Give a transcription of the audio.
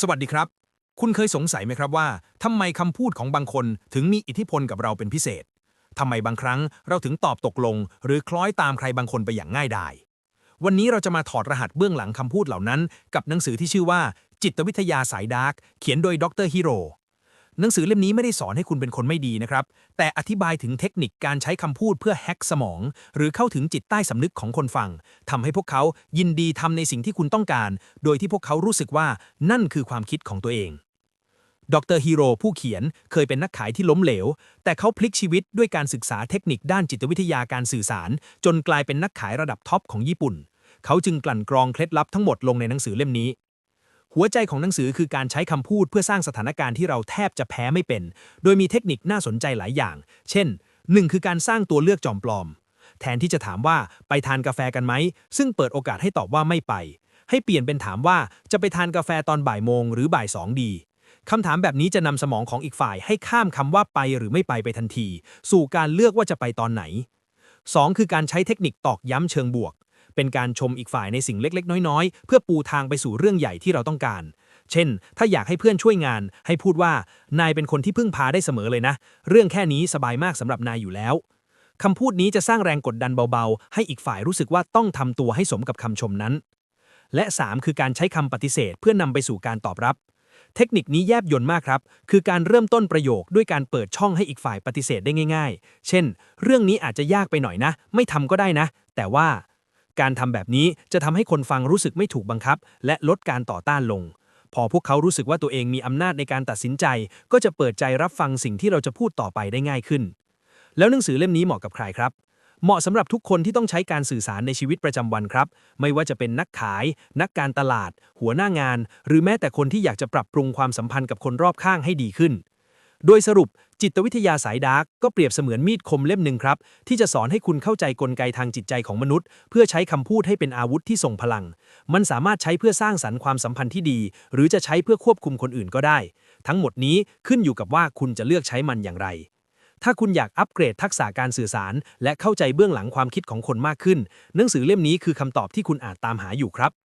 สวัสดีครับ คุณเคยสงสัยไหมครับว่าทำไมคำพูดของบางคนถึงมีอิทธิพลกับเราเป็นพิเศษทำไมบางครั้งเราถึงตอบตกลง หรือคล้อยตามใครบางคนไปอย่างง่ายดาย วันนี้เราจะมาถอดรหัสเบื้องหลังคำพูดเหล่านั้น กับหนังสือที่ชื่อว่า จิตวิทยาสายดาร์กเขียนโดยดรฮิโร หนังสือเล่มนี้ไม่ได้สอนให้คุณเป็นคนไม่ดีนะครับ แต่อธิบายถึงเทคนิคการใช้คำพูดเพื่อแฮ็กสมอง หรือเข้าถึงจิตใต้สำนึกของคนฟังทำให้พวกเขายินดีทำในสิ่งที่คุณต้องการ โดยที่พวกเขารู้สึกว่านั่นคือความคิดของตัวเอง ดรฮีโร่ผู้เขียนเคยเป็นนักขายที่ล้มเหลว แต่เขาพลิกชีวิตด้วยการศึกษาเทคนิคด้านจิตวิทยาการสื่อสาร จนกลายเป็นนักขายระดับท็อปของญี่ปุ่น เขาจึงกลั่นกรองเคล็ดลับทั้งหมดลงในหนังสือเล่มนี้ หัวใจของหนังสือคือการใช้คำพูดเพื่อสร้างสถานการณ์ที่เราแทบจะแพ้ไม่เป็น โดยมีเทคนิคน่าสนใจหลายอย่าง เช่น 1. คือการสร้างตัวเลือกจอมปลอม แทนที่จะถามว่าไปทานกาแฟกันไหม ซึ่งเปิดโอกาสให้ตอบว่าไม่ไป ให้เปลี่ยนเป็นถามว่าจะไปทานกาแฟตอนบ่ายโมงหรือบ่ายสองดีคำถามแบบนี้จะนำสมองของอีกฝ่ายให้ข้ามคำว่าไปหรือไม่ไปไปทันที สู่การเลือกว่าจะไปตอนไหน 2. คือการใช้เทคนิคตอกย้ำเชิงบวก เป็นการชมอีกฝ่ายในสิ่งเล็กๆ น้อยๆ เพื่อปูทางไปสู่เรื่องใหญ่ที่เราต้องการ เช่น ถ้าอยากให้เพื่อนช่วยงาน ให้พูดว่านายเป็นคนที่พึ่งพาได้เสมอเลยนะ เรื่องแค่นี้สบายมากสำหรับนายอยู่แล้วคำพูดนี้จะสร้างแรงกดดันเบาๆ ให้อีกฝ่ายรู้สึกว่าต้องทำตัวให้สมกับคำชมนั้น และ 3 คือการใช้คำปฏิเสธเพื่อนำไปสู่การตอบรับ เทคนิคนี้แยบยลมากครับ คือการเริ่มต้นประโยคด้วยการเปิดช่องให้อีกฝ่ายปฏิเสธได้ง่าย ๆ เช่น เรื่องนี้อาจจะยากไปหน่อยนะ ไม่ทำก็ได้นะ แต่ว่า การทำแบบนี้จะทำให้คนฟังรู้สึกไม่ถูกบังคับ และลดการต่อต้านลง พอพวกเขารู้สึกว่าตัวเองมีอำนาจในการตัดสินใจ ก็จะเปิดใจรับฟังสิ่งที่เราจะพูดต่อไปได้ง่ายขึ้น แล้วหนังสือเล่มนี้เหมาะกับใครครับ เหมาะสำหรับทุกคนที่ต้องใช้การสื่อสารในชีวิตประจำวันครับ ไม่ว่าจะเป็นนักขาย นักการตลาด หัวหน้างาน หรือแม้แต่คนที่อยากจะปรับปรุงความสัมพันธ์กับคนรอบข้างให้ดีขึ้น โดยสรุปจิตวิทยาสายดาร์กก็เปรียบเสมือนมีดคมเล่มหนึ่งครับ ที่จะสอนให้คุณเข้าใจกลไกทางจิตใจของมนุษย์ เพื่อใช้คำพูดให้เป็นอาวุธที่ทรงพลัง มันสามารถใช้เพื่อสร้างสรรค์ความสัมพันธ์ที่ดี หรือจะใช้เพื่อควบคุมคนอื่นก็ได้ ทั้งหมดนี้ขึ้นอยู่กับว่าคุณจะเลือกใช้มันอย่างไร ถ้าคุณอยากอัปเกรดทักษะการสื่อสาร และเข้าใจเบื้องหลังความคิดของคนมากขึ้น หนังสือเล่มนี้คือคำตอบที่คุณอาจตามหาอยู่ครับ